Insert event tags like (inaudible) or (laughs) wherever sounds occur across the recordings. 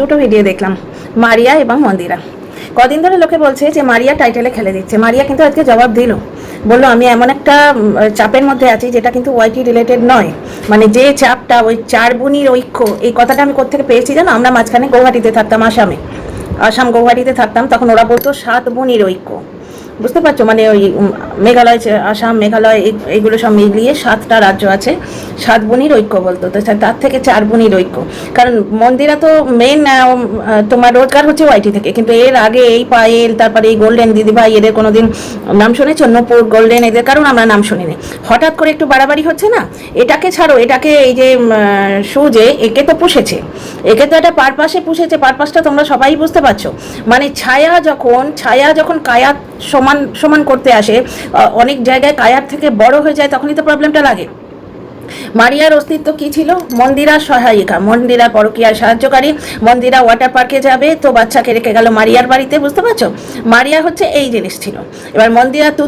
দুটো ভিডিও দেখলাম, মারিয়া এবং মন্দিরা। কদিন ধরে লোকে বলছে যে মারিয়া টাইটেলে খেলে দিচ্ছে। মারিয়া কিন্তু আজকে জবাব দিল। বলল, আমি এমন একটা চাপের মধ্যে আছি যেটা কিন্তু ওয়াইটি রিলেটেড নয়। মানে যে চাপটা, ওই চার বুনির ঐক্য, এই কথাটা আমি কোথেকে পেয়েছি জানো? আমরা মাঝখানে গৌহাটিতে থাকতাম আসামে। আসাম গৌহাটিতে থাকতাম, তখন ওরা বলতো সাত বুনির ঐক্য। বুঝতে পারছ? মানে ওই মেঘালয় আসাম, মেঘালয়, এই- এইগুলো সব মিলিয়ে সাতটা রাজ্য আছে। সাত বনির ঐক্য বলতো। তো তার থেকে চার বনির ঐক্য। কারণ মন্দিরা তো মেন তোমার রোজগার হচ্ছে ওয়াইটি থেকে। কিন্তু এর আগে এই পায়েল, তারপরে এই গোল্ডেন দিদিভাই এদের কোনোদিন নাম শুনেছো? নূপুর গোল্ডেন এদের কারণ আমরা নাম শুনিনি। হঠাৎ করে একটু বাড়াবাড়ি হচ্ছে না? এটাকে ছাড়ো, এটাকে এই যে সুজে একে তো পুষেছে। একে তো একটা পারপাসে পুষেছে। পারপাসটা তোমরা সবাই বুঝতে পারছ। মানে ছায়া যখন ছায়া যখন কায়াত সমান সমান করতে আসে অনেক জায়গায় কায়ার থেকে বড় হয়ে যায়, তখনই তো প্রবলেমটা লাগে। মারিয়ার অস্তিত্ব কি ছিল? মন্দিরার সহায়িকা, মন্দিরা পরকীয়ার সাহায্যকারী, মন্দিরা ওয়াটার পার্কে যাবে, তো বাচ্চাকে রেখে গেল মারিয়ার বাড়িতে, বুঝতে পারছ? মারিয়া হচ্ছে এই জিনিস ছিল। এবার মন্দিরা তু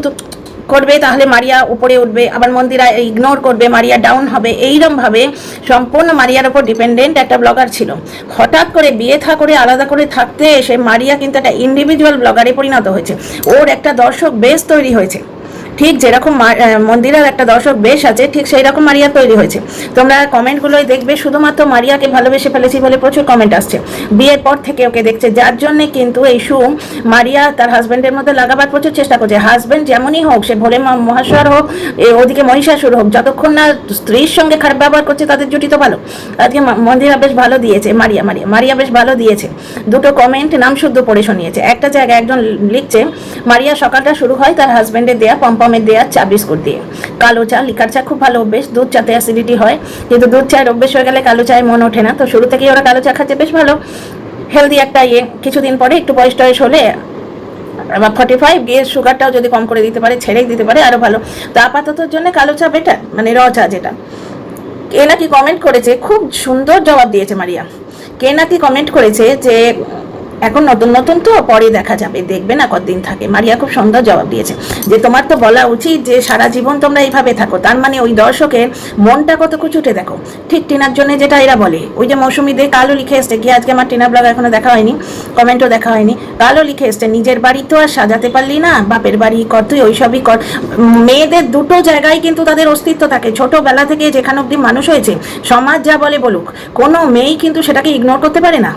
করবে, তাহলে মারিয়া উপরে উঠবে, আবার মন্দিরা ইগনোর করবে, মারিয়া ডাউন হবে। এইরমভাবে সম্পূর্ণ মারিয়ার ওপর ডিপেন্ডেন্ট একটা ব্লগার ছিল। হঠাৎ করে বিয়ে থা করে আলাদা করে থাকতে এসে মারিয়া কিন্তু একটা ইন্ডিভিজুয়াল ব্লগারে পরিণত হয়েছে। ওর একটা দর্শক বেশ তৈরি হয়েছে। ঠিক যেরকম মন্দিরের একটা দর্শক বেশ আছে, ঠিক সেই রকম মারিয়া তৈরি হয়েছে। তোমরা কমেন্টগুলোই দেখবে, শুধুমাত্র মারিয়াকে ভালোবেসে ফেলেছি বলে প্রচুর কমেন্ট আসছে। বিয়ের পর থেকে ওকে দেখছে, যার জন্য কিন্তু এই সু মারিয়া তার হাজব্যান্ডের মধ্যে লাগাবার প্রচুর চেষ্টা করছে। হাজব্যান্ড যেমনই হোক, সে ভোলে মা- মহাশ্বর হোক ওদিকে মহিষাসুর হোক, যতক্ষণ না স্ত্রীর সঙ্গে খারাপ ব্যবহার করছে, তাদের জুটি তো ভালো। আজকে মন্দিরা বেশ ভালো দিয়েছে, মারিয়া মারিয়া মারিয়া বেশ ভালো দিয়েছে। দুটো কমেন্ট নাম শুদ্ধ পড়ে শুনিয়েছে। একটা জায়গায় একজন লিখছে, মারিয়া সকালটা শুরু হয় তার হাজব্যান্ডের দেয়া পম্পমের দেয়া চা বিস্কুট দিয়ে। কালো চা, লিকার চা খুব ভালো অভ্যেস, দুধ চাতে অ্যাসিডিটি হয়। কিন্তু দুধ চায়ের অভ্যেস হয়ে গেলে কালো চায় মন ওঠে না। তো শুরু থেকেই ওরা কালো চা খাচ্ছে, বেশ ভালো। হেলদি একটা ইয়ে। কিছুদিন পরে একটু বয়স টয়স হলে বা ফর্টি ফাইভ গিয়ে সুগারটাও যদি কম করে দিতে পারে, ছেড়েই দিতে পারে আরও ভালো। তো আপাততর জন্য কালো চা বেটার মানে র চা যেটা। কে নাকি কমেন্ট করেছে, খুব সুন্দর জবাব দিয়েছে মারিয়া। কে নাকি কমেন্ট করেছে যে এখন নতুন নতুন তো পরে দেখা যাবে, দেখবে না কতদিন থাকে। মারিয়া খুব সুন্দর জবাব দিয়েছে যে তোমার তো বলা উচিত যে সারা জীবন তোমরা এইভাবে থাকো। তার মানে ওই দর্শকের মনটা কত কুচুটে দেখো। ঠিক টিনার জন্য যেটা এরা বলে, ওই যে মৌসুমি দে কালো লিখে এসছে কি আজকে আমার টিনা ব্লগ এখনও দেখা হয়নি কমেন্টও দেখা হয়নি কালো লিখে এসছে, নিজের বাড়ি তো আর সাজাতে পারলি না, বাপের বাড়ি কর, তুই ওইসবই কর। মেয়েদের দুটো জায়গায় কিন্তু তাদের অস্তিত্ব থাকে। ছোটবেলা থেকে যেখানে অব্দি মানুষ হয়েছে, সমাজ যা বলে বলুক, কোনো মেয়েই কিন্তু সেটাকে ইগনোর করতে পারে না।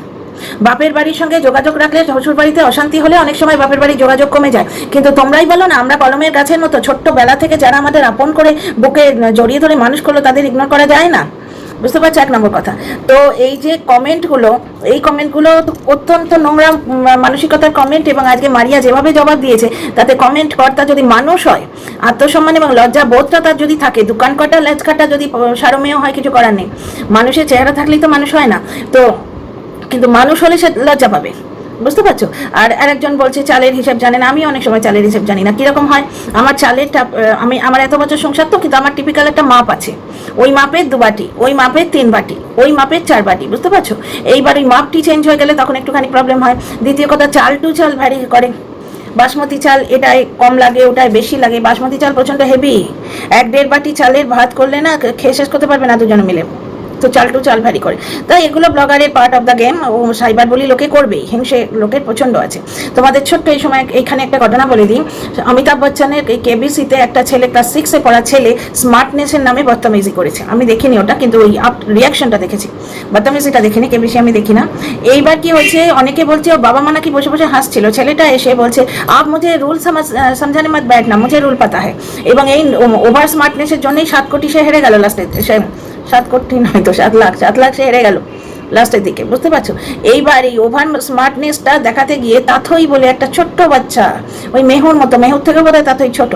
বাপের বাড়ির সঙ্গে যোগাযোগ রাখলে শ্বশুর বাড়িতে অশান্তি হলে অনেক সময় বাপের বাড়ি যোগাযোগ কমে যায়। কিন্তু তোমরাই বলো না, আমরা কলমের গাছের মতো ছোট্ট বেলা থেকে যারা আমাদের আপন করে বুকে জড়িয়ে ধরে মানুষ করল, তাদের ইগনোর করা যায় না? বুঝতে পারছ? এক নম্বর কথা। তো এই যে কমেন্টগুলো এই কমেন্টগুলো অত্যন্ত নোংরা মানসিকতার কমেন্ট এবং আজকে মারিয়া যেভাবে জবাব দিয়েছে, তাতে কমেন্ট কর্তা যদি মানুষ হয়, আত্মসম্মান এবং লজ্জা বোধটা তার যদি থাকে, দোকান কটা, লেজ যদি সারমেয় হয়, কিছু করার নেই। মানুষের চেহারা থাকলেই তো মানুষ হয় না। তো কিন্তু মানুষ হলে সে লজ্জা পাবে। বুঝতে পারছ? আর আরেকজন বলছে, চালের হিসাব জানে না আমি অনেক সময় চালের হিসাব জানি না, কীরকম হয়? আমার চালের আমি, আমার এত বছর সংসার তো, কিন্তু আমার টিপিক্যাল একটা মাপ আছে। ওই মাপের দু বাটি, ওই মাপের তিন বাটি, ওই মাপের চার বাটি, বুঝতে পারছ? এইবার ওই মাপটি চেঞ্জ হয়ে গেলে তখন একটুখানি প্রবলেম হয়। দ্বিতীয় কথা, চাল টু চাল ভ্যারি করে। বাসমতি চাল এটায় কম লাগে ওটায় বেশি লাগে। বাসমতি চাল প্রচণ্ড হেভি এক দেড় বাটি চালের ভাত করলে না খেয়ে শেষ করতে পারবে না দুজনে মিলে। তো চাল টু চাল ভারী করে। তাই এগুলো ব্লগারের পার্ট অফ দ্য গেম ও সাইবার বলি লোকে করবেই হিংসে লোকের প্রচণ্ড আছে। তোমাদের ছোট্ট এই সময় এইখানে একটা ঘটনা বলে দিই। অমিতাভ বচ্চনের এই কেবিসিতে একটা ছেলে ক্লাস সিক্সে পড়া ছেলে স্মার্টনেসের নামে বদতামিজি করেছে। আমি দেখিনি ওটা, কিন্তু ওই আপ রিয়াকশনটা দেখেছি। বদতামিজিটা দেখিনি কেবিসি আমি দেখি না। এইবার কি হয়েছে, অনেকে বলছে ওর বাবা মা নাকি বসে বসে হাসছিল। ছেলেটা এসে বলছে, আপ মুঝে রুল সমঝানে মত ব্যাট না মুঝে রুল পাতা হয় এবং এই ওভার স্মার্টনেসের জন্যই সাত কোটি সে হেরে গেল লাস্টে সাত কোটি নয় তো সাত লাখ সাত লাখ সে হেরে গেল। লাস্টের দিকে, বুঝতে পারছ? এইবার এই ওভার স্মার্টনেসটা দেখাতে গিয়ে তাথই বলে একটা ছোট্ট বাচ্চা, ওই মেহুর মতো, মেহুর থেকে বোধহয় তাথই ছোট।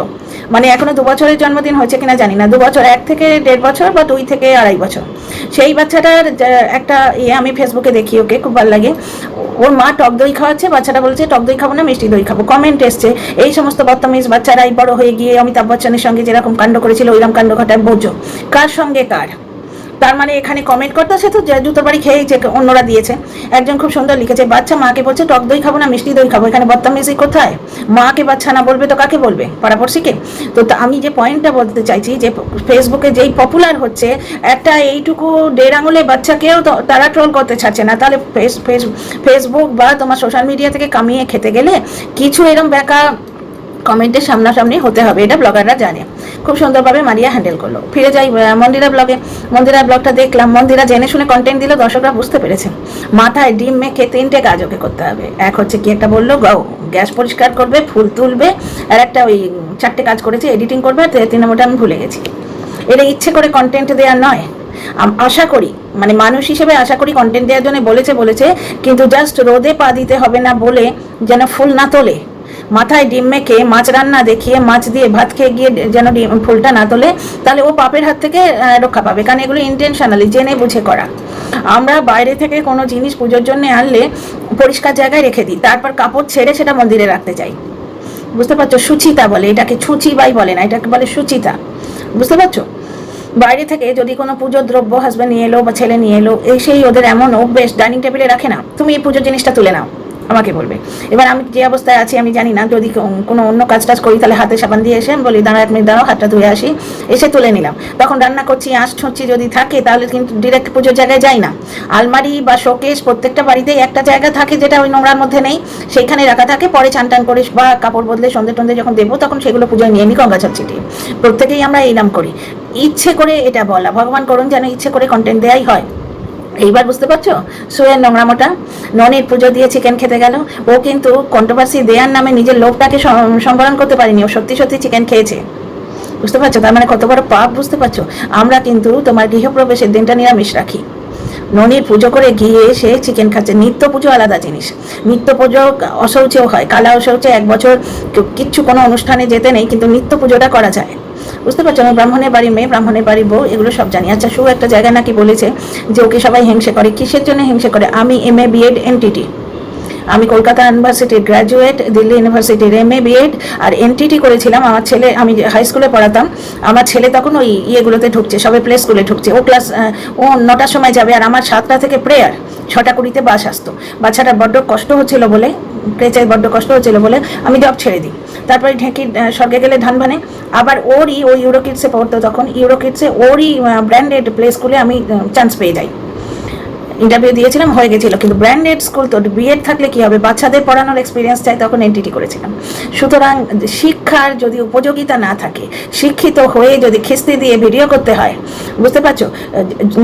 মানে এখনও দু বছরের জন্মদিন হয়েছে কিনা জানি না, দু বছর, এক থেকে দেড় বছর বা দুই থেকে আড়াই বছর। সেই বাচ্চাটার একটা ইয়ে আমি ফেসবুকে দেখি ওকে, খুব ভালো লাগে। ওর মা টক দই খাওয়াচ্ছে, বাচ্চাটা বলছে, টক দই খাব না, মিষ্টি দই খাব। কমেন্ট এসছে, এই সমস্ত বদতমিজ বাচ্চারাই বড় হয়ে গিয়ে অমিতাভ বচ্চনের সঙ্গে যেরকম কাণ্ড করেছিল, ওইরকম কাণ্ড ঘটায় বোঝো। কার সঙ্গে কার? তার মানে এখানে কমেন্ট করতে সে তো জুতো বাড়ি খেয়েছে অন্যরা দিয়েছে। একজন খুব সুন্দর লিখেছে, বাচ্চা, মাকে বলছে টক দই খাব না, মিষ্টি দই খাব, এখানে বদতামিজি কোথায়? মাকে বাচ্চা না বলবে তো কাকে বলবে? পাড়াপড়শিকে? তো আমি যে পয়েন্টটা বলতে চাইছি যে ফেসবুকে যেই পপুলার হচ্ছে, একটা এইটুকু দেড় আঙুলে বাচ্চাকেও তারা ট্রোল করতে ছাড়ছে না। তাহলে ফেস ফেস ফেসবুক বা তোমার সোশ্যাল মিডিয়া থেকে কামিয়ে খেতে গেলে কিছু এরকম ব্যাকা কমেন্টের সামনাসামনি হতে হবে, এটা ব্লগাররা জানে। খুব সুন্দরভাবে মারিয়া হ্যান্ডেল করল। ফিরে যাই মন্দিরা ব্লগে মন্দিরা ব্লগটা দেখলাম। মন্দিরা জেনে শুনে কন্টেন্ট দিল, দর্শকরা বুঝতে পেরেছে। মাথায় ডিম মেখে তিনটে কাজ ওকে করতে হবে। এক হচ্ছে কি একটা বলল গ্যাস পরিষ্কার করবে, ফুল তুলবে। আর একটা ওই চারটে কাজ করেছে এডিটিং করবে, আর তিন নম্বরটা আমি ভুলে গেছি। এটা ইচ্ছে করে কন্টেন্ট দেওয়া নয়। আশা করি মানে মানুষ হিসেবে আশা করি কন্টেন্ট দেওয়ার জন্য বলেছে বলেছে, কিন্তু জাস্ট রোদে পা দিতে হবে না বলে যেন ফুল না তোলে। মাথায় ডিম মেখে, মাছ রান্না দেখিয়ে, মাছ দিয়ে ভাত খেয়ে গিয়ে যেন ডিম, ফুলটা না তোলে, তাহলে ও পাপের হাত থেকে রক্ষা পাবে। কারণ এগুলো ইন্টেনশনালি জেনে বুঝে করা। আমরা বাইরে থেকে কোনো জিনিস পুজোর জন্য আনলে পরিষ্কার জায়গায় রেখে দিই, তারপর কাপড় ছেড়ে সেটা মন্দিরে রাখতে চাই। বুঝতে পারছ? সুচিতা বলে, এটাকে ছুচিবাই বলে না, এটাকে বলে সুচিতা। বুঝতে পারছ? বাইরে থেকে যদি কোনো পুজোর দ্রব্য হাজব্যান্ড নিয়ে এলো বা ছেলে নিয়ে এলো, এই সেই ওদের এমন অভ্যেস ডাইনিং টেবিলে রাখে না। তুমি এই পুজোর জিনিসটা তুলে নাও। আমাকে বলবে। এবার আমি যে অবস্থায় আছি, আমি জানি না, যদি কোনো অন্য কাজ টাজ করি, তাহলে হাতে সাবান দিয়ে এসে আমি বলি দাঁড়া এক মিনিট, দাঁড়াও, হাতটা ধুয়ে আসি। এসে তুলে নিলাম। তখন রান্না করছি, আঁশ ছুঁচ্ছি যদি থাকে, তাহলে কিন্তু ডিরেক্ট পুজোর জায়গায় যাই না। আলমারি বা শোকেস প্রত্যেকটা বাড়িতেই একটা জায়গা থাকে যেটা ওই নোংরার মধ্যে নেই। সেইখানে রাখা থাকে, পরে চান টান করে বা কাপড় বদলে সন্ধে টন্ধে যখন দেবো, তখন সেগুলো পুজোয় নিয়ে নিই গঙ্গা ছিটিয়ে। প্রত্যেকেই আমরা এই নাম করি। ইচ্ছে করে এটা বলা, ভগবান করুন যেন ইচ্ছে করে কন্টেন্ট দেয়াই হয়। এইবার বুঝতে পারছ? সোয়ের নোংরামোটা ননির পুজো দিয়ে চিকেন খেতে গেল। ও কিন্তু কন্ট্রোভার্সি দেয়ার নামে নিজের লোকটাকে সম- সম্বরণ করতে পারেনি। ও সত্যি সত্যি চিকেন খেয়েছে। বুঝতে পারছ? তার মানে কত বড় পাপ, বুঝতে পারছ? আমরা কিন্তু তোমার গৃহপ্রবেশের দিনটা নিরামিষ রাখি। ননির পুজো করে গিয়ে সে চিকেন খাচ্ছে। নিত্য পুজো আলাদা জিনিস। নিত্য পুজো অশৌচেও হয়। কালা অশৌচে এক বছর, কিচ্ছু কোনো অনুষ্ঠানে যেতে নেই, কিন্তু নিত্য পুজোটা করা যায়। বুঝতে পারছ? আমি ব্রাহ্মণের বাড়ি, মেয়ে ব্রাহ্মণের বাড়ি, বউ, এগুলো সব জানি। আচ্ছা সু একটা জায়গায় নাকি বলেছে যে ওকে সবাই হিংসে করে? কিসের জন্য হিংসে করে? আমি এম এ বিএড এনটিটি আমি কলকাতা ইউনিভার্সিটির গ্র্যাজুয়েট দিল্লি ইউনিভার্সিটির এম এ বিএড আর এনটিটি করেছিলাম। আমার ছেলে, আমি হাই স্কুলে পড়াতাম। আমার ছেলে তখন ওই ইয়েগুলোতে ঢুকছে, সবে প্লে স্কুলে ঢুকছে। ও ক্লাস ও নটার সময় যাবে আর আমার সাতটা থেকে প্রেয়ার ছটা কুড়িতে বাস আসতো। বাচ্চাটা বড্ড কষ্ট হচ্ছিল বলে ক্রেচায় বড্ড কষ্ট হচ্ছিল বলে আমি জব ছেড়ে দিই। তারপরে ঢেঁকি স্বর্গে গেলে ধান ভানে। আবার ওরই, ওই ইউরো কিডসে পড়তো তখন। ইউরো কিডসে ওরই ব্র্যান্ডেড প্লে স্কুলে আমি চান্স পেয়ে যাই। ইন্টারভিউ দিয়েছিলাম, হয়ে গেছিল। কিন্তু ব্র্যান্ডেড স্কুল তো বিএড থাকলে কি হবে? বাচ্চাদের পড়ানোর এক্সপিরিয়েন্স চাই, তখন এনটিটি করেছিলাম। সুতরাং শিক্ষার যদি উপযোগিতা না থাকে, শিক্ষিত হয়ে যদি খিস্তি দিয়ে ভিডিও করতে হয়, বুঝতে পারছ?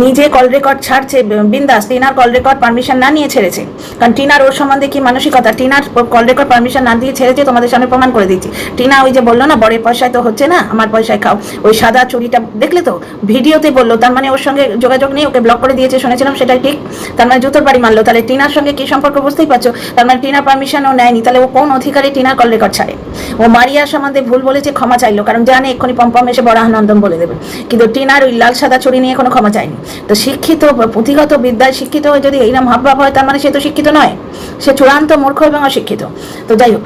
নিজে কল রেকর্ড ছাড়ছে, বিন্দাস, টিনার কল রেকর্ড পারমিশন না নিয়ে ছেড়েছে। কারণ টিনার ওর সম্বন্ধে কি মানসিকতা? টিনার কল রেকর্ড পারমিশন না দিয়ে ছেড়েছে, তোমাদের সামনে প্রমাণ করে দিচ্ছি টিনা ওই যে বলল না, বরের পয়সায় তো হচ্ছে না, আমার পয়সায় খাও। ওই সাদা চুরিটা দেখলে তো? ভিডিওতে বলল, তার মানে ওর সঙ্গে যোগাযোগ নেই, ওকে ব্লক করে দিয়েছে, শুনেছিলাম, সেটাই ঠিক। তার মানে জুতোর বাড়ি মারলো তাহলে টিনার সঙ্গে কি সম্পর্ক বুঝতেই পারছ? তার মানে টিনার পারমিশনও নেয়নি। তাহলে ও কোন অধিকারে টিনার কল রেকর্ড ছাড়ে? ও মারিয়ার সম্বন্ধে ভুল বলেছে ক্ষমা চাইলো, কারণ জানে এক্ষুনি পম্পম এসে বড় আনন্দম বলে দেবে। কিন্তু টিনার ওই লাল সাদা চুরি নিয়ে কোনো ক্ষমা চায়নি। তো শিক্ষিত, পুঁথিগত বিদ্যায় শিক্ষিত হয়ে যদি এইরকম হাবভাব হয়, তার মানে সে তো শিক্ষিত নয়। সে চূড়ান্ত মূর্খ এবং অশিক্ষিত। তো যাই হোক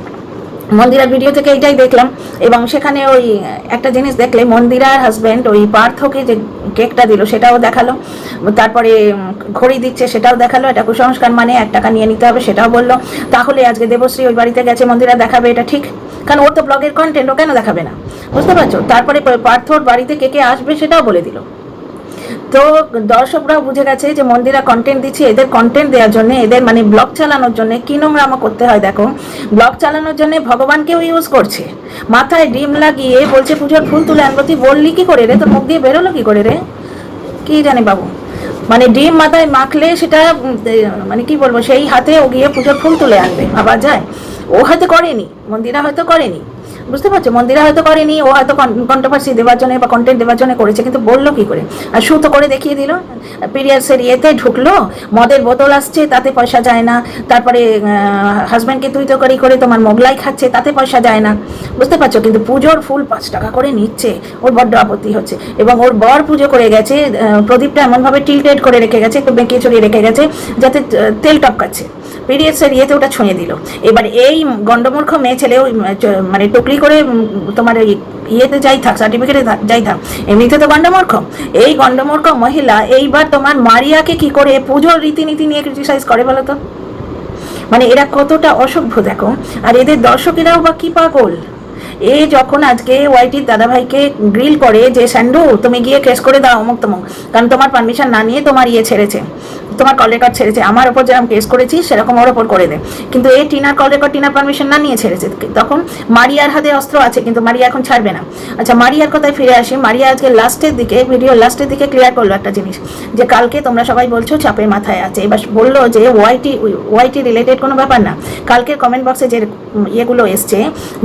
মন্দিরার ভিডিও থেকে এইটাই দেখলাম। এবং সেখানে ওই একটা জিনিস দেখলে মন্দিরার হাজব্যান্ড ওই পার্থকে যে কেকটা দিল, সেটাও দেখাল। তারপরে ঘড়ি দিচ্ছে, সেটাও দেখাল। এটা কুসংস্কার মানে এক টাকা নিয়ে নিতে হবে, সেটাও বলল। তাহলে আজকে দেবশ্রী ওই বাড়িতে গেছে, মন্দিরা দেখাবে এটা ঠিক? কারণ ওর তো ব্লগের কন্টেন্ট ও কেন দেখাবে না? বুঝতে পারছ? তারপরে পার্থর বাড়িতে কে কে আসবে সেটাও বলে দিল। তো দর্শকরাও বুঝে গেছে যে মন্দিরা কন্টেন্ট দিচ্ছে, এদের কন্টেন্ট দেওয়ার জন্য, এদের মানে ব্লগ চালানোর জন্য কি নোংরামো করতে হয় দেখো। ব্লগ চালানোর জন্য ভগবানকেও ইউজ করছে। মাথায় ডিম লাগিয়ে বলছে, পুজোর ফুল তুলে আনব, তুই বললি কি করে রে? তোর মুখ দিয়ে বেরোলো কি করে রে? কি জানি বাবু। মানে ডিম মাথায় মাখলে সেটা মানে কি বলব, সেই হাতে ও গিয়ে পুজোর ফুল তুলে আনবে। আবার যায়। ও হয়তো করেনি, মন্দিরা হয়তো করেনি। বুঝতে পারছ? মন্দিরা হয়তো করেনি, ও হয়তো কন্ট্রোভার্সি দেওয়ার জন্য বা কন্টেন্ট দেওয়ার জন্য করেছে, কিন্তু বলল কি করে? আর শু তো করে দেখিয়ে দিল। পিরিয়ডসের ইয়েতে ঢুকলো, মদের বোতল আসছে, তাতে পয়সা যায় না। তারপরে হাজব্যান্ডকে তুই তো করি করে তোমার মোগলাই খাচ্ছে, তাতে পয়সা যায় না। বুঝতে পারছ? কিন্তু পুজোর ফুল পাঁচ টাকা করে নিচ্ছে। ওর বড্ড আপত্তি হচ্ছে। এবং ওর বর পুজো করে গেছে প্রদীপটা এমনভাবে টিলটেড করে রেখে গেছে একটু বেঁকিয়ে চড়িয়ে রেখে গেছে, যাতে তেল টপকাচ্ছে। পিরিয়ডসের ইয়েতে ওটা ছুঁয়ে দিল। এবার এই গণ্ডমূর্খ মেয়ে ছেলে ওই মানে টুকলি করে তোমার ইয়েতে যাই থাক সার্টিফিকেটে যাই থাক, এমনিতে তো গণ্ডমূর্খ। এই গণ্ডমূর্খ মহিলা এইবার তোমার মারিয়াকে কি করে পুজোর রীতিনীতি নিয়ে ক্রিটিসাইজ করে বলো তো? মানে এরা কতটা অসভ্য দেখো। আর এদের দর্শকেরাও বা কি পাগল? এ যখন আজকে ওয়াইটির দাদাভাইকে গ্রিল করে যে, স্যান্ডু, তুমি গিয়ে কেস করে দাও অমুক তমুক কারণ তোমার পারমিশন না নিয়ে তোমার ইয়ে ছেড়েছে। তোমার কল রেকর্ড ছেড়েছে, আমার ওপর যেরকম কেস করেছি সেরকম ওর ওপর করে দে। কিন্তু এই টিনার কল রেকর্ড টিনার পারমিশন না নিয়ে ছেড়েছে। তখন মারিয়ার হাতে অস্ত্র আছে, কিন্তু মারিয়া এখন ছাড়বে না। আচ্ছা মারিয়ার কথায় ফিরে আসি। মারিয়া আজকে লাস্টের দিকে ভিডিও লাস্টের দিকে ক্লিয়ার করল একটা জিনিস, যে কালকে তোমরা সবাই বলছো চাপের মাথায় আছে। এবার বলল যে ওয়াইটি ওয়াইটি রিলেটেড কোনো ব্যাপার না। কালকের কমেন্ট বক্সে যে ইয়েগুলো এসছে,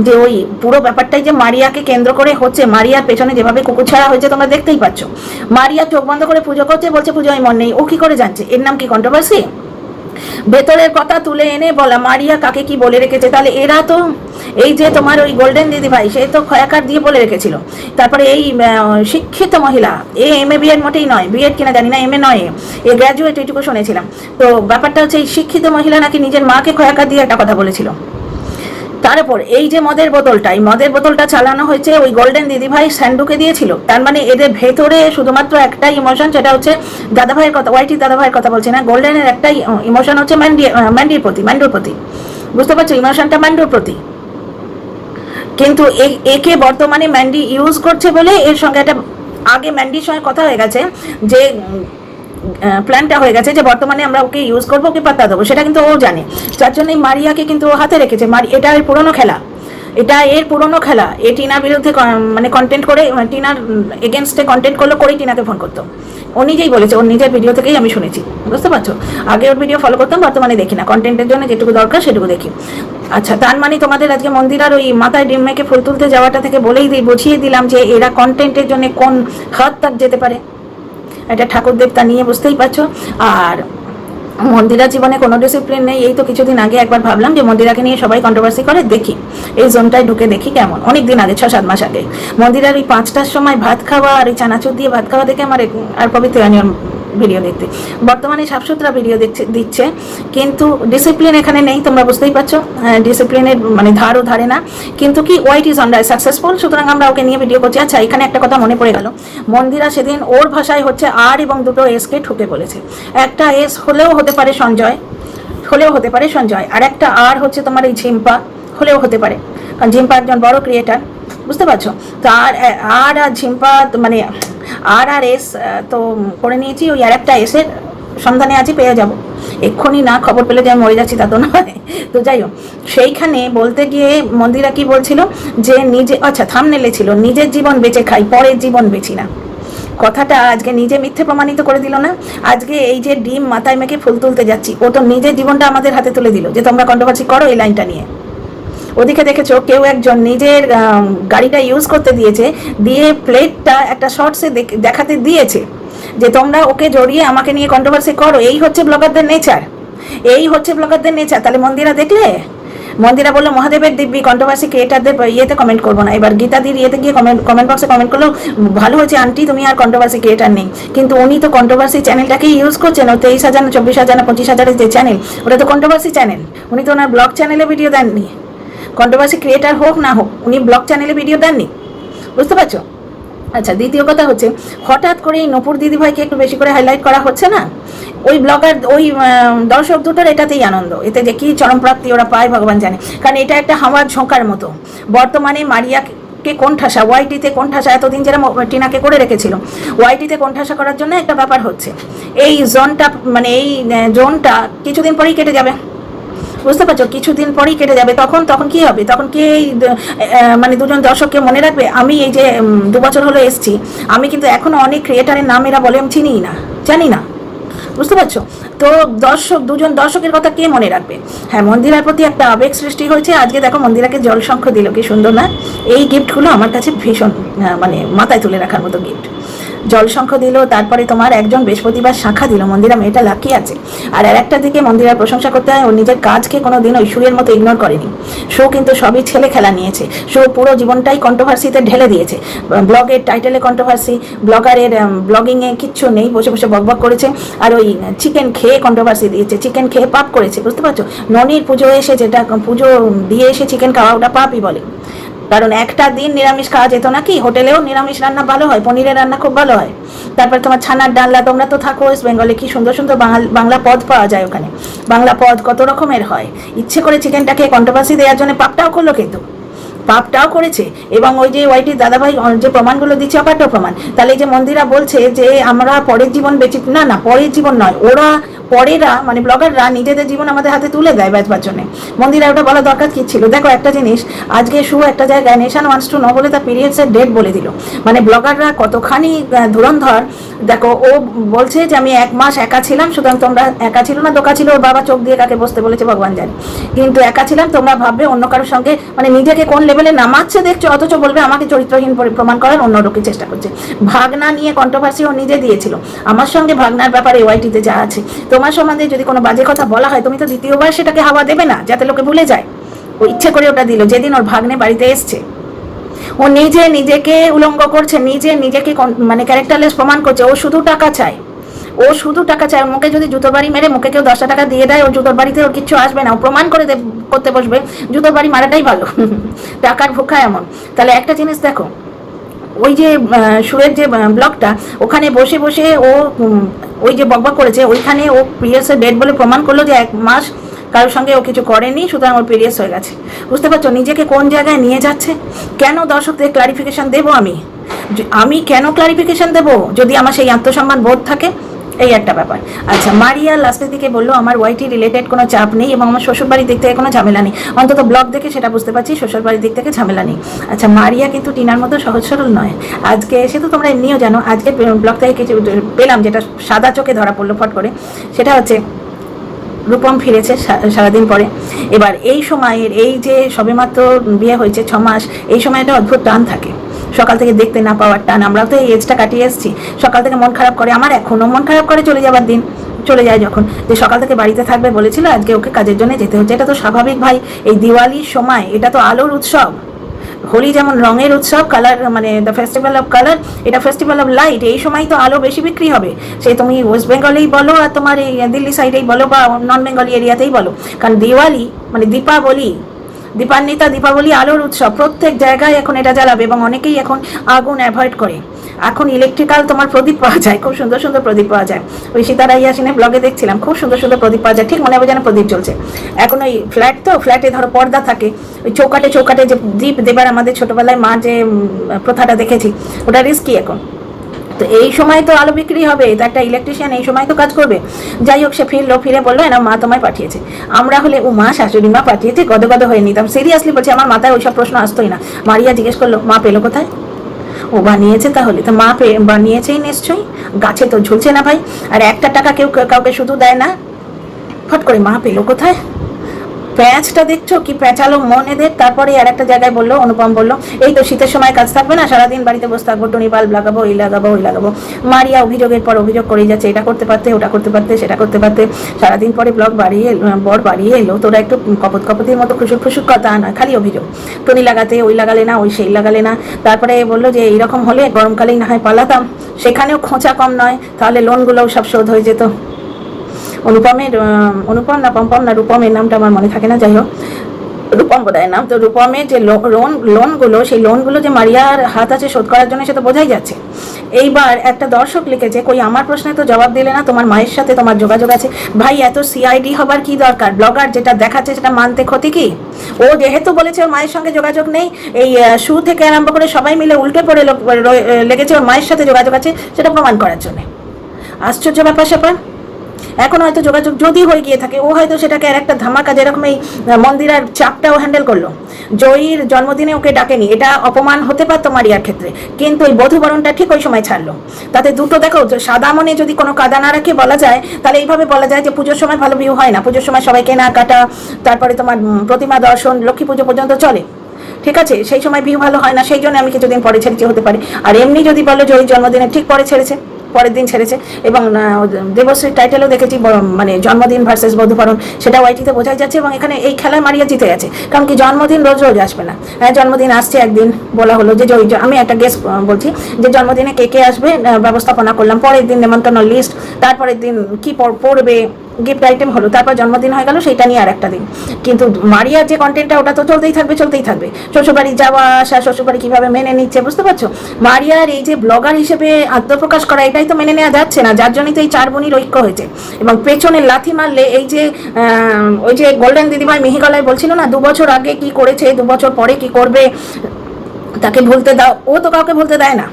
যে ওই পুরো ব্যাপারটাই যে মারিয়াকে কেন্দ্র করে হচ্ছে, মারিয়ার পেছনে যেভাবে কুকুর ছাড়া হয়েছে তোমরা দেখতেই পাচ্ছ। মারিয়া চোখ বন্ধ করে পুজো করছে, বলছে পুজো আমি মন নেই। ও কি করে জানছে? এর নাম কি কন্ট্রোভার্সি ভেতরের কথা তুলে এনে বলা, মারিয়া কাকে কি বলে রেখেছে? তাহলে এরা তো, এই যে তোমার ওই গোল্ডেন দিদি ভাই সে তো খয়াকার দিয়ে বলে রেখেছিল। তারপরে এই শিক্ষিত মহিলা, এ এম এ বিএড মোটেই নয় বিএড কিনা জানি না এম এ নয়, এ গ্র্যাজুয়েট এইটুকু শুনেছিলাম। তো ব্যাপারটা হচ্ছে, এই শিক্ষিত মহিলা নাকি নিজের মাকে খয়াকার দিয়ে একটা কথা বলেছিল? তার উপর এই যে মদের বোতলটা, এই মদের বোতলটা চালানো হয়েছে ওই গোল্ডেন দিদিভাই স্যান্ডুকে দিয়েছিল। তার মানে এদের ভেতরে শুধুমাত্র একটাই ইমোশন সেটা হচ্ছে দাদাভাইয়ের কথা, ওয়াইটি দাদাভাইয়ের কথা বলছি না গোল্ডেনের একটাই ইমোশন হচ্ছে ম্যান্ডি ম্যান্ডির প্রতি ম্যান্ডুর প্রতি। বুঝতে পারছ? ইমোশনটা ম্যান্ডুর প্রতি। কিন্তু একে বর্তমানে ম্যান্ডি ইউজ করছে বলে এর সঙ্গে একটা, আগে ম্যান্ডির সঙ্গে কথা হয়ে গেছে যে প্ল্যানটা হয়ে গেছে যে বর্তমানে আমরা ওকে ইউজ করব, ওকে পাত্তা দেবো, সেটা কিন্তু ও জানে। যার জন্য মারিয়াকে কিন্তু ও হাতে রেখেছে। মারি, এটা এর পুরনো খেলা। এটা এর পুরনো খেলা। এ টিনার বিরুদ্ধে মানে কন্টেন্ট করে মানে টিনার এগেনস্টে কন্টেন্ট করল, করেই টিনাকে ফোন করতো। ও নিজেই বলেছে, ওর নিজের ভিডিও থেকেই আমি শুনেছি। বুঝতে পারছ? আগে ওর ভিডিও ফলো করতাম, বর্তমানে দেখি না। কন্টেন্টের জন্য যেটুকু দরকার, সেটুকু দেখি। আচ্ছা তার মানে তোমাদের আজকে মন্দিরার ওই মাথায় ডিম ফুল তুলতে যাওয়াটা থেকে বলেই দিই বুঝিয়ে দিলাম যে এরা কন্টেন্টের জন্য কোন হাত তাক যেতে পারে। এটা ঠাকুর দেবতা নিয়ে বুঝতেই পারছ। আর মন্দিরা জীবনে কোনো ডিসিপ্লিন নেই। এই তো কিছুদিন আগে একবার ভাবলাম যে মন্দিরাকে নিয়ে সবাই কন্ট্রোভার্সি করে, দেখি। এই জোনটায় ঢুকে দেখি কেমন। অনেক দিন আগে ছ সাত মাস আগে। মন্দিরার ওই পাঁচটার সময় ভাত খাওয়া আর এই চানাচুর দিয়ে ভাত খাওয়া দেখে আমার আর পবিত্র ভিডিও দেখতে। বর্তমানে সাফসুতরা ভিডিও দেখছে, দিচ্ছে। কিন্তু ডিসিপ্লিন এখানে নেই, তোমরা বুঝতেই পারছ। ডিসিপ্লিনের মানে ধারও ধারে না। কিন্তু কি ওয়াইট ইজ অন সাকসেসফুল সুতরাং আমরা ওকে নিয়ে ভিডিও করছি। আচ্ছা এখানে একটা কথা মনে পড়ে গেল। মন্দিরা সেদিন ওর ভাষায় হচ্ছে আর এবং দুটো এসকে ঠুকে বলেছে। একটা এস হলেও হতে পারে সঞ্জয়, হলেও হতে পারে সঞ্জয়। আর একটা আর হচ্ছে তোমার এই ঝিম্পা, হলেও হতে পারে। কারণ ঝিম্পা একজন বড় ক্রিয়েটার বুঝতে পারছ? তো আর আর আর ঝিম্পা মানে আর আর, এস তো করে নিয়েছি, ওই আর একটা এসের সন্ধানে আছি, পেয়ে যাব। এক্ষুনি না খবর পেলে যে আমি মরে যাচ্ছি তা তো নয়। তো যাই হোক, সেইখানে বলতে গিয়ে মন্দিরা কি বলছিল? যে নিজে আচ্ছা থামনেলে ছিল, নিজের জীবন বেঁচে খাই, পরের জীবন বেছি না। কথাটা আজকে নিজে মিথ্যে প্রমাণিত করে দিল না। আজকে এই যে ডিম মাথায় মেখে ফুল তুলতে যাচ্ছি, ও তো নিজের জীবনটা আমাদের হাতে তুলে দিল, যে তোমরা কন্ট্রোভার্সি করো এই লাইনটা নিয়ে। ওদিকে দেখেছ কেউ একজন নিজের গাড়িটা ইউজ করতে দিয়েছে, দিয়ে প্লেটটা একটা শর্টসে দেখাতে দিয়েছে যে তোমরা ওকে জড়িয়ে আমাকে নিয়ে কন্ট্রোভার্সি করো। এই হচ্ছে ব্লগারদের নেচার এই হচ্ছে ব্লগারদের নেচার তাহলে মন্দিরা দেখলে? মন্দিরা বলল, মহাদেবের দিব্যি কন্ট্রোভার্সি ক্রিয়েটারদের ইয়েতে কমেন্ট করব না। এবার গীতাদির ইয়েতে গিয়ে কমেন্ট কমেন্ট বক্সে কমেন্ট করল, ভালো হয়েছে আন্টি তুমি আর কন্ট্রোভার্সি ক্রিয়েটার নেই। কিন্তু উনি তো কন্ট্রোভার্সি চ্যানেলটাকেই ইউজ করছেন ও তেইশ হাজার চব্বিশ হাজার পঁচিশ হাজারের যে চ্যানেল ওটা তো কন্ট্রোভার্সি চ্যানেল উনি তো ওনার ব্লগ চ্যানেলে ভিডিও দেননি। কন্ট্রোভার্সি ক্রিয়েটার হোক না হোক, উনি ব্লগ চ্যানেলে ভিডিও দেননি। বুঝতে পারছ? আচ্ছা দ্বিতীয় কথা হচ্ছে, হঠাৎ করে এই নপুর দিদিভাইকে একটু বেশি করে হাইলাইট করা হচ্ছে না? ওই ব্লগার ওই দর্শক দুটোর এটাতেই আনন্দ। এতে যে কী চরমপ্রাপ্তি ওরা পায়, ভগবান জানে। কারণ এটা একটা হাওয়ার ঝোঁকার মতো। বর্তমানে মারিয়া কে কোণঠাসা, ওয়াইটিতে কোণঠাসা এতদিন যারা টিনাকে করে রেখেছিল, ওয়াইটিতে কোণঠাসা করার জন্য একটা ব্যাপার হচ্ছে। এই জোনটা মানে এই জোনটা কিছুদিন পরেই কেটে যাবে। বুঝতে পারছ? কিছুদিন পরেই কেটে যাবে। তখন তখন কি হবে? তখন কি মানে দুজন দর্শককে মনে রাখবে? আমি এই যে দু বছর হলো এসছি, আমি কিন্তু এখনও অনেক ক্রিয়েটারের নাম এরা বলে, আমি চিনিই না। জানি না। বুঝতে পারছ? তো দর্শক, দুজন দর্শকের কথা কে মনে রাখবে? হ্যাঁ মন্দিরার প্রতি একটা আবেগ সৃষ্টি হয়েছে। আজকে দেখো মন্দিরাকে জল শঙ্খ দিল, কি সুন্দর না? এই গিফটগুলো আমার কাছে ভীষণ মানে মাথায় তুলে রাখার মতো গিফট জল শঙ্খ দিল, তারপরে তোমার একজন বৃহস্পতিবার শাখা দিল। মন্দিরা মেয়েটা লাকি আছে। আর আর একটা দিকে মন্দিরার প্রশংসা করতে হয় ও নিজের কাজকে কোনো দিন সুরের মতো ইগনোর করেনি। শো কিন্তু সবই ছেলে খেলা নিয়েছে। শো পুরো জীবনটাই কন্ট্রোভার্সিতে ঢেলে দিয়েছে। ব্লগের টাইটেলে কন্ট্রোভার্সি ব্লগারের ব্লগিংয়ে কিচ্ছু নেই, বসে বসে বকবক করেছে। আর ওই চিকেন খেয়ে কন্ট্রোভার্সি দিয়েছে চিকেন খেয়ে পাপ করেছে, বুঝতে পারছ? ননির পুজো এসে যেটা, পুজো দিয়ে এসে চিকেন খাওয়া ওটা পাপই বলে। কারণ একটা দিন নিরামিষ খাওয়া যেত না কি হোটেলেও নিরামিষ রান্না ভালো হয়, পনিরের রান্না খুব ভালো হয়। তারপর তোমার ছানার ডালনা, তোমরা তো থাকো ওয়েস্ট বেঙ্গলে, কি সুন্দর সুন্দর বাংলা পদ পাওয়া যায় ওখানে। বাংলা পদ কত রকমের হয়? ইচ্ছে করে চিকেনটাকে কন্ট্রোভার্সি দেওয়ার জন্য পাপটাও করল কিন্তু। পাপটাও করেছে এবং ওই যে ওয়াইটির দাদাভাই যে প্রমাণগুলো দিচ্ছে অকাট্য প্রমাণ। তাহলে যে মন্দিরা বলছে যে আমরা পরের জীবন বেঁচে, না না, পরের জীবন নয়, ওরা, পরেরা মানে ব্লগাররা নিজেদের জীবন আমাদের হাতে তুলে দেয় বাঁচবার জন্য। মন্দিরা ওটা বলা দরকার কি ছিল? দেখো একটা জিনিস, আজকে শু একটা জায়গায় নেশান ওয়ান্স টু ন বলে তার পিরিয়ডসের ডেট বলে দিল। মানে ব্লগাররা কতখানি ধুরন্ধর, দেখো, ও বলছে যে আমি এক মাস একা ছিলাম, সুতরাং তোমরা একা ছিল না, দোকা ছিল, ওর বাবা চোখ দিয়ে কাকে বসতে বলেছে ভগবান জানে। কিন্তু একা ছিলাম, তোমরা ভাববে অন্য কারোর সঙ্গে মানে নিজেকে কোন লেভেলে নামাচ্ছে দেখছ, অথচ বলবে আমাকে চরিত্রহীন পরি- প্রমাণ করার অন্য লোকে চেষ্টা করছে। ভাগনা নিয়ে কন্ট্রোভার্সি ও নিজে দিয়েছিল। আমার সঙ্গে ভাগনার ব্যাপারে ওয়াইটিতে যা আছে। তোমার সম্বন্ধে যদি কোনো বাজে কথা বলা হয়, তুমি তো দ্বিতীয়বার সেটাকে হাওয়া দেবে না, যাতে লোকে ভুলে যায়। ও ইচ্ছে করে ওটা দিল, যেদিন ওর ভাগ্নে বাড়িতে এসছে। ও নিজে নিজেকে উলঙ্গ করছে, নিজে নিজেকে মানে ক্যারেক্টারলেস প্রমাণ করছে। ও শুধু টাকা চায়। ও শুধু টাকা চায় মুখে যদি জুতোর বাড়ি মেরে মুখে কেউ দশটা টাকা দিয়ে দেয়, ওর জুতোর বাড়িতে ওর কিচ্ছু আসবে না। ও প্রমাণ করে করতে বসবে, জুতোর বাড়ি মারাটাই ভালো। (laughs) টাকার ভুখা এমন। তাহলে একটা জিনিস দেখো, ওই যে সুরের যে ব্লগটা, ওখানে বসে বসে ও ওই যে বকবক করেছে, ওইখানে ও পিরিয়ডসের ডেট বলে প্রমাণ করল যে এক মাস কারোর সঙ্গে ও কিছু করেনি, সুতরাং ওর পিরিয়ডস হয়ে গেছে। বুঝতে পারছ নিজেকে কোন জায়গায় নিয়ে যাচ্ছে? কেন দর্শকদের ক্লারিফিকেশান দেবো আমি? আমি কেন ক্লারিফিকেশন দেবো? যদি আমার সেই আত্মসম্মান বোধ থাকে এই একটা ব্যাপার। আচ্ছা মারিয়া লাস্টের দিকে বলল, আমার ওয়াইটি রিলেটেড কোনো চাপ নেই এবং আমার শ্বশুরবাড়ির দিক থেকে কোনো ঝামেলা নেই। অন্তত ব্লগ দেখে সেটা বুঝতে পারছি, শ্বশুরবাড়ির দিক থেকে ঝামেলা নেই। আচ্ছা মারিয়া কিন্তু টিনার মতো সহজ সরল নয়। আজকে এসে তো তোমরা এমনিও জানো, আজকে ব্লগ থেকে কিছু পেলাম যেটা সাদা চোখে ধরা পড়ল ফট করে। সেটা হচ্ছে, রূপম ফিরেছে সারাদিন পরে। এবার এই সময়ের এই যে সবেমাত্র বিয়ে হয়েছে ছ মাস, এই সময় একটা অদ্ভুত টান থাকে। সকাল থেকে দেখতে না পাওয়ার টান। আমরাও তো এই এজটা কাটিয়ে এসেছি। সকাল থেকে মন খারাপ করে। আমার এখনও মন খারাপ করে চলে যাবার দিন। চলে যায় যখন। যে সকাল থেকে বাড়িতে থাকবে বলেছিল, আজকে ওকে কাজের জন্য যেতে হচ্ছে। এটা তো স্বাভাবিক ভাই। এই দিওয়ালির সময় এটা তো আলোর উৎসব। হোলি যেমন রঙের উৎসব কালার মানে দ্য ফেস্টিভ্যাল অফ কালার এটা ফেস্টিভ্যাল অফ লাইট এই সময় তো আলো বেশি বিক্রি হবে। সে তুমি ওয়েস্ট বেঙ্গলেই বলো আর তোমার এই দিল্লি সাইডেই বলো বা নন বেঙ্গলি এরিয়াতেই বলো। কারণ দিওয়ালি মানে দীপাবলি দীপান্বিতা, দীপাবলি, আলোর উৎসব, প্রত্যেক জায়গায় এখন এটা জ্বালাবে এবং অনেকেই এখন আগুন অ্যাভয়েড করে। এখন ইলেকট্রিক্যাল তোমার প্রদীপ পাওয়া যায়, খুব সুন্দর সুন্দর প্রদীপ পাওয়া যায়। ওই সীতারাই আসিনে ব্লগে দেখছিলাম, খুব সুন্দর সুন্দর প্রদীপ পাওয়া যায়। ঠিক মনে হবে যেন প্রদীপ চলছে এখন ওই ফ্ল্যাট তো ফ্ল্যাটে ধরো পর্দা থাকে। ওই চৌকাটে চৌকাটে যে দীপ দেবার আমাদের ছোটবেলায় মা যে প্রথাটা দেখেছি, ওটা রিস্কি এখন। তো এই সময় তো আলো বিক্রি হবে তো একটা ইলেকট্রিশিয়ান এই সময় তো কাজ করবে। যাই হোক, সে ফিরলো, ফিরে বলল না মা তোমায় পাঠিয়েছে। আমরা হলে ও মা শাশুড়ি মা পাঠিয়েছে গদে গদে হয়ে নিতাম। সিরিয়াসলি বলছি, আমার মাথায় ওইসব প্রশ্ন আসতোই না। মারিয়া জিজ্ঞেস করল, মা পেল কোথায়? ও বানিয়েছে তাহলে। তো মা পেয়ে বানিয়েছেই নিশ্চয়ই। গাছে তো ঝুলছে না ভাই, আর একটা টাকা কেউ কাউকে শুধু দেয় না। ফট করে মা পেল কোথায়? প্যাঁচটা দেখছ? কি প্যাঁচালো মন এদের? তারপরে আর একটা জায়গায় বলল, অনুপম বলল, এই তো শীতের সময় কাজ থাকবে না, সারাদিন বাড়িতে বসে থাকব, টুনি বাল্ব লাগাবো ওই লাগাবো ওই লাগাবো। মারিয়া অভিযোগের পর অভিযোগ করেই যাচ্ছে, এটা করতে পারতে, ওটা করতে পারতে, সেটা করতে পারতে। সারাদিন পরে ব্লগ বাড়িয়ে বর বাড়িয়ে এলো, তোরা একটু কপত কপতির মতো খুশুক খুশুক কথা নয় খালি অভিযোগ। টুনি লাগাতে, ওই লাগালে না, ওই সেই লাগালে না। তারপরে বলল যে, এইরকম হলে গরমকালেই না হয় পালাতাম, সেখানেও খোঁচা কম নয়, তাহলে লোনগুলোও সব শোধ হয়ে যেত। অনুপমের অনুপম না পম্পম না রূপমের নামটা আমার মনে থাকে না, যাই হোক। রূপম বোধ নাম। তো রূপমের যে লোন লোনগুলো, সেই লোনগুলো যে মারিয়ার হাত আছে শোধ করার জন্য সেটা বোঝাই যাচ্ছে। এইবার একটা দর্শক লিখেছে, কই, আমার প্রশ্নে তো জবাব দিলে না, তোমার মায়ের সাথে তোমার যোগাযোগ আছে। ভাই, এত সিআইডি হবার কি দরকার? ব্লগার যেটা দেখাচ্ছে, সেটা মানতে ক্ষতি কি? ও যেহেতু বলেছে, ওর মায়ের সঙ্গে যোগাযোগ নেই, এই শু থেকে আরম্ভ করে সবাই মিলে উল্টে পড়ে লেগেছে ওর মায়ের সাথে যোগাযোগ আছে, সেটা প্রমাণ করার জন্য। আশ্চর্য ব্যাপার স্যাপার এখন হয়তো যোগাযোগ যদি হয়ে গিয়ে থাকে, ও হয়তো সেটাকে আর একটা ধামাকা যেরকম এই মন্দিরার চাপটাও হ্যান্ডেল করল। জয়ীর জন্মদিনে ওকে ডাকেনি, এটা অপমান হতে পারতো মারিয়ার ক্ষেত্রে, কিন্তু ওই বধুবরণটা ঠিক ওই সময় ছাড়লো। তাতে দুটো দেখো সাদা মনে যদি কোনো কাদা না রাখে বলা যায়, তাহলে এইভাবে বলা যায় যে পুজোর সময় ভালো ভিউ হয় না। পুজোর সময় সবাই কেনাকাটা তারপরে তোমার প্রতিমা দর্শন, লক্ষ্মী পুজো পর্যন্ত চলে। ঠিক আছে? সেই সময় ভিউ ভালো হয় না, সেই জন্য আমি কিছুদিন পরে ছেড়েছি, হতে পারে। আর এমনি যদি বলো ওই জন্মদিনে ঠিক পরে ছেড়েছে। পরের দিন ছেড়েছে এবং দেবশ্রীর টাইটেলও দেখেছি মানে জন্মদিন ভার্সেস বধুপারণ সেটা ওয়াইটিতে বোঝাই যাচ্ছে এবং এখানে এই খেলায় মারিয়া জিতে গেছে। কারণ কি জন্মদিন রোজ রোজ আসবে না। হ্যাঁ জন্মদিন আসছে একদিন, বলা হলো যে আমি একটা গেস্ট বলছি যে জন্মদিনে কে কে আসবে ব্যবস্থাপনা করলাম, পরের দিন নেমন্তন্ন লিস্ট তারপরের দিন কি পড়বে গিফট আইটেম হলো, তারপর জন্মদিন হয়ে গেল সেটা নিয়ে আর একটা দিন। কিন্তু মারিয়ার যে কন্টেন্টটা ওটা তো চলতেই থাকবে চলতেই থাকবে। শ্বশুরবাড়ি যাওয়া আসা, শ্বশুরবাড়ি কীভাবে মেনে নিচ্ছে, বুঝতে পারছ? মারিয়ার এই যে ব্লগার হিসেবে আত্মপ্রকাশ করা, এটাই তো মেনে নেওয়া যাচ্ছে না, যার জন্যই তো এই চার বোনির ঐক্য হয়েছে। এবং পেছনে লাথি মারলে এই যে ওই যে গোল্ডেন দিদিভাই মিহিগলায় বলছিল না দু বছর আগে কি করেছে দু বছর পরে কি করবে, তাকে ভুলতে দাও, ও তো কাউকে ভুলতে দেয় না।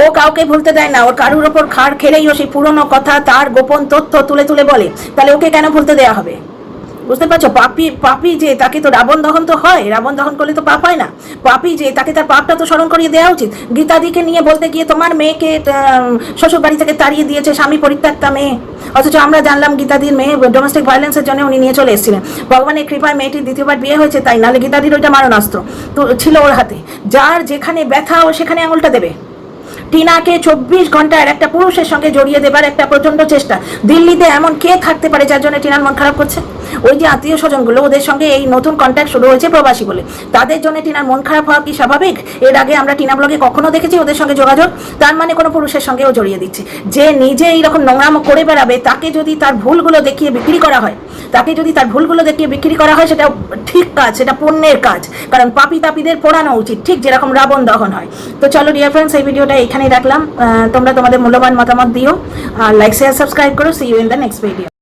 ও কাউকে ভুলতে দেয় না, ওর কারুর ওপর খাড় খেলেই ও সেই পুরনো কথা, তার গোপন তথ্য তুলে তুলে বলে। তাহলে ওকে কেন ভুলতে দেওয়া হবে? বুঝতে পারছ? পাপি পাপি যে তাকে তো রাবণ দহন তো হয়, রাবণ দহন করলে তো পাপ হয় না। পাপি যে তাকে তার পাপটা তো স্মরণ করিয়ে দেওয়া উচিত। গীতাদিকে নিয়ে বলতে গিয়ে তোমার মেয়েকে শ্বশুর বাড়ি থেকে তাড়িয়ে দিয়েছে স্বামী পরিত্যক্তা মেয়ে। অথচ আমরা জানলাম গীতাদির মেয়ে ডোমেস্টিক ভায়োলেন্সের জন্য উনি নিয়ে চলে এসেছিলেন। ভগবানের কৃপায় মেয়েটির দ্বিতীয়বার বিয়ে হয়েছে, তাই নাহলে গীতাদির ওইটা মারণাস্ত্র। তো ছিল ওর হাতে। যার যেখানে ব্যথা, ও সেখানে আঙুলটা দেবে। টিনাকে চব্বিশ ঘণ্টার একটা পুরুষের সঙ্গে জড়িয়ে দেবার একটা প্রচণ্ড চেষ্টা। দিল্লিতে এমন কে থাকতে পারে যার জন্য টিনার মন খারাপ করছে? ওই যে আত্মীয় স্বজনগুলো, ওদের সঙ্গে এই নতুন কন্ট্যাক্ট শুরু হয়েছে প্রবাসী বলে। তাদের জন্য টিনার মন খারাপ হওয়া কি স্বাভাবিক? এর আগে আমরা টিনা ব্লগে কখনো দেখেছি ওদের সঙ্গে যোগাযোগ। তার মানে কোনো পুরুষের সঙ্গেও জড়িয়ে দিচ্ছে। যে নিজে এইরকম নোংরামো করে বেড়াবে, তাকে যদি তার ভুলগুলো দেখিয়ে বিক্রি করা হয় তাকে যদি তার ভুলগুলো দেখিয়ে বিক্রি করা হয় সেটা ঠিক কাজ, সেটা পণ্যের কাজ। কারণ পাপি তাপিদের পোড়ানো উচিত, ঠিক যেরকম রাবণ দহন হয়। তো চলো ডিয়ার ফ্রেন্ডস এই ভিডিওটা এখানেই রাখলাম। তোমরা তোমাদের মূল্যবান মতামত দিও, আর লাইক শেয়ার সাবস্ক্রাইব করো। See you in the next video